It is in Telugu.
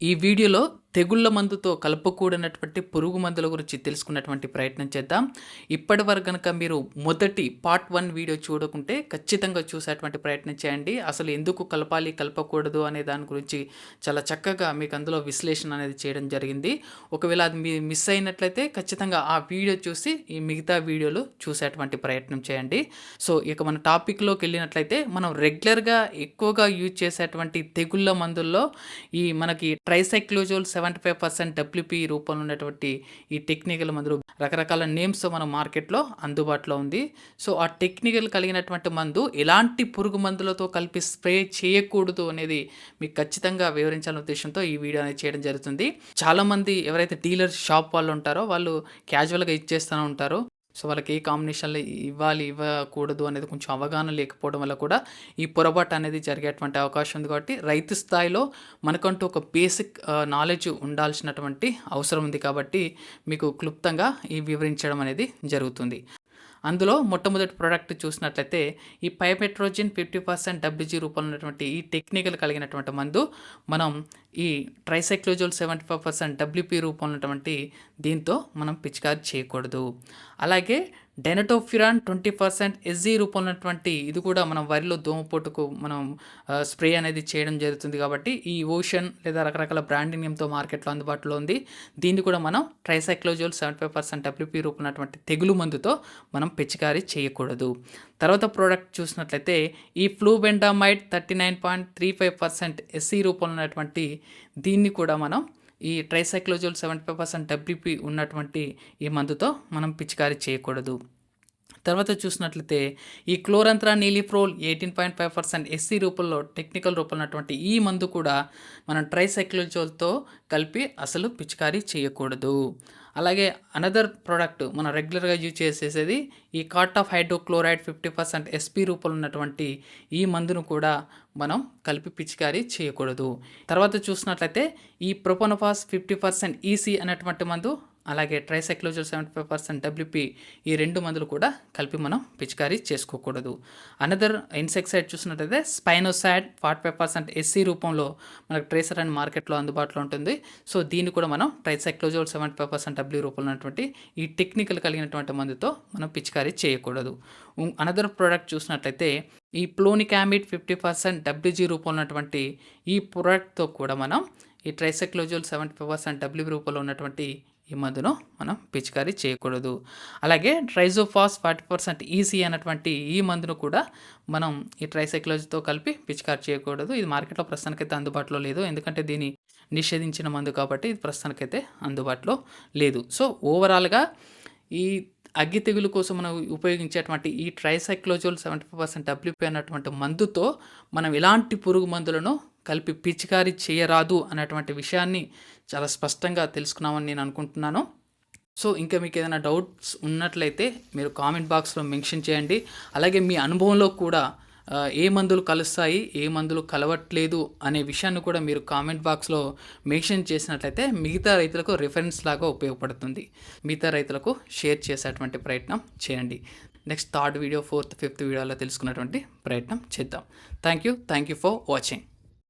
ఈ వీడియోలో తెగుళ్ళ మందుతో కలపకూడనటువంటి పురుగు మందుల గురించి తెలుసుకున్నటువంటి ప్రయత్నం చేద్దాం. ఇప్పటి వరకు కనుక మీరు మొదటి పార్ట్ వన్ వీడియో చూడకుంటే ఖచ్చితంగా చూసేటువంటి ప్రయత్నం చేయండి. అసలు ఎందుకు కలపాలి కలపకూడదు అనే దాని గురించి చాలా చక్కగా మీకు అందులో విశ్లేషణ అనేది చేయడం జరిగింది. ఒకవేళ అది మీ మిస్ అయినట్లయితే ఖచ్చితంగా ఆ వీడియో చూసి ఈ మిగతా వీడియోలు చూసేటువంటి ప్రయత్నం చేయండి. సో ఇక మన టాపిక్లోకి వెళ్ళినట్లయితే మనం రెగ్యులర్గా ఎక్కువగా యూజ్ చేసేటువంటి తెగుళ్ళ మందుల్లో ఈ మనకి tricyclazole seven seventy five percent WP రూపంలో ఉన్నటువంటి ఈ టెక్నికల్ మందులు రకరకాల నేమ్స్ మన మార్కెట్లో అందుబాటులో ఉంది. సో ఆ టెక్నికల్ కలిగినటువంటి మందు ఎలాంటి పురుగు మందులతో కలిపి స్ప్రే చేయకూడదు అనేది మీకు ఖచ్చితంగా వివరించాలనే ఉద్దేశంతో ఈ వీడియో అనేది చేయడం జరుగుతుంది. చాలామంది ఎవరైతే డీలర్స్ షాప్ వాళ్ళు ఉంటారో వాళ్ళు క్యాజువల్గా ఇచ్చేస్తూనే ఉంటారు. సో వాళ్ళకి ఏ కాంబినేషన్లో ఇవ్వాలి ఇవ్వకూడదు అనేది కొంచెం అవగాహన లేకపోవడం వల్ల కూడా ఈ పొరపాటు అనేది జరిగేటువంటి అవకాశం ఉంది కాబట్టి రైతు స్థాయిలో మనకంటూ ఒక బేసిక్ నాలెడ్జ్ ఉండాల్సినటువంటి అవసరం ఉంది కాబట్టి మీకు క్లుప్తంగా ఈ వివరించడం అనేది జరుగుతుంది. అందులో మొట్టమొదటి ప్రోడక్ట్ చూసినట్లయితే ఈ పైపెట్రోజిన్ ఫిఫ్టీ పర్సెంట్ డబ్ల్యూజీ రూపంలో ఉన్నటువంటి ఈ టెక్నికల్ కలిగినటువంటి మందు మనం ఈ tricyclazole seventy five percent WP రూపంలో ఉన్నటువంటి దీంతో మనం పిచికారి చేయకూడదు. అలాగే డెనటోఫ్యురాన్ ట్వంటీ పర్సెంట్ ఎస్జీ రూపంలో ఉన్నటువంటి ఇది కూడా మనం వరిలో దోమపోటుకు మనం స్ప్రే అనేది చేయడం జరుగుతుంది కాబట్టి ఈ ఓషన్ లేదా రకరకాల బ్రాండింగ్ నేమ్తో మార్కెట్లో అందుబాటులో ఉంది. దీన్ని కూడా మనం tricyclazole seventy five percent WP రూపమైనటువంటి తెగులు మందుతో మనం పిచికారీ చేయకూడదు. తర్వాత ప్రోడక్ట్ చూసినట్లయితే ఈ flubendiamide thirty nine point three five percent SC రూపంలో ఉన్నటువంటి దీన్ని కూడా మనం ఈ tricyclazole seventy five percent WP ఉన్నటువంటి ఈ మందుతో మనం పిచికారీ చేయకూడదు. తర్వాత చూసినట్లయితే ఈ chlorantraniliprole eighteen point five percent SC రూపంలో టెక్నికల్ రూపంలో ఉన్నటువంటి ఈ మందు కూడా మనం ట్రైసైక్లోజోల్తో కలిపి అసలు పిచికారీ చేయకూడదు. అలాగే అనదర్ ప్రోడక్ట్ మనం రెగ్యులర్గా యూజ్ చేసేసేది ఈ cartap hydrochloride fifty percent SP రూపంలో ఉన్నటువంటి ఈ మందును కూడా మనం కలిపి పిచికారీ చేయకూడదు. తర్వాత చూసినట్లయితే ఈ ప్రొపోనోఫాస్ ఫిఫ్టీ పర్సెంట్ ఈసీ అనేటువంటి మందు అలాగే tricyclazole seventy five percent WP ఈ రెండు మందులు కూడా కలిపి మనం పిచికారీ చేసుకోకూడదు. అనదర్ ఇన్సెక్సైడ్ చూసినట్టయితే spinosad forty five percent SC రూపంలో మనకు ట్రేసర్ అండ్ మార్కెట్లో అందుబాటులో ఉంటుంది. సో దీన్ని కూడా మనం tricyclazole seventy five percent W రూపంలో ఉన్నటువంటి ఈ టెక్నికల్ కలిగినటువంటి మందుతో మనం పిచికారీ చేయకూడదు. అనదర్ ప్రోడక్ట్ చూసినట్లయితే ఈ ప్లోనికామిడ్ ఫిఫ్టీ పర్సెంట్ డబ్ల్యూజీ రూపంలో ఉన్నటువంటి ఈ ప్రోడక్ట్తో కూడా మనం ఈ tricyclazole seventy five percent W రూపంలో ఉన్నటువంటి ఈ మందును మనం పిచికారీ చేయకూడదు. అలాగే ట్రైజోఫాస్ ఫార్టీ పర్సెంట్ ఈసీ అన్నటువంటి ఈ మందును కూడా మనం ఈ ట్రైసైక్లోజీతో కలిపి పిచికారీ చేయకూడదు. ఇది మార్కెట్లో ప్రస్తుతానికైతే అందుబాటులో లేదు. ఎందుకంటే దీన్ని నిషేధించిన మందు కాబట్టి ఇది ప్రస్తుతానికైతే అందుబాటులో లేదు. సో ఓవరాల్గా ఈ అగ్గి తెగులు కోసం మనం ఉపయోగించేటువంటి ఈ tricyclazole seventy five percent WP అన్నటువంటి మందుతో మనం ఎలాంటి పురుగు మందులను కలిపి పిచికారీ చేయరాదు అనేటువంటి విషయాన్ని చాలా స్పష్టంగా తెలుసుకున్నామని నేను అనుకుంటున్నాను. సో ఇంకా మీకు ఏదైనా డౌట్స్ ఉన్నట్లయితే మీరు కామెంట్ బాక్స్లో మెన్షన్ చేయండి. అలాగే మీ అనుభవంలో కూడా ఏ మందులు కలుస్తాయి ఏ మందులు కలవట్లేదు అనే విషయాన్ని కూడా మీరు కామెంట్ బాక్స్లో మెన్షన్ చేసినట్లయితే మిగతా రైతులకు రిఫరెన్స్ లాగా ఉపయోగపడుతుంది. మిగతా రైతులకు షేర్ చేసేటువంటి ప్రయత్నం చేయండి. Next third video fourth fifth వీడియోలో తెలుసుకున్నటువంటి ప్రయత్నం చేద్దాం. Thank you. Thank you for watching.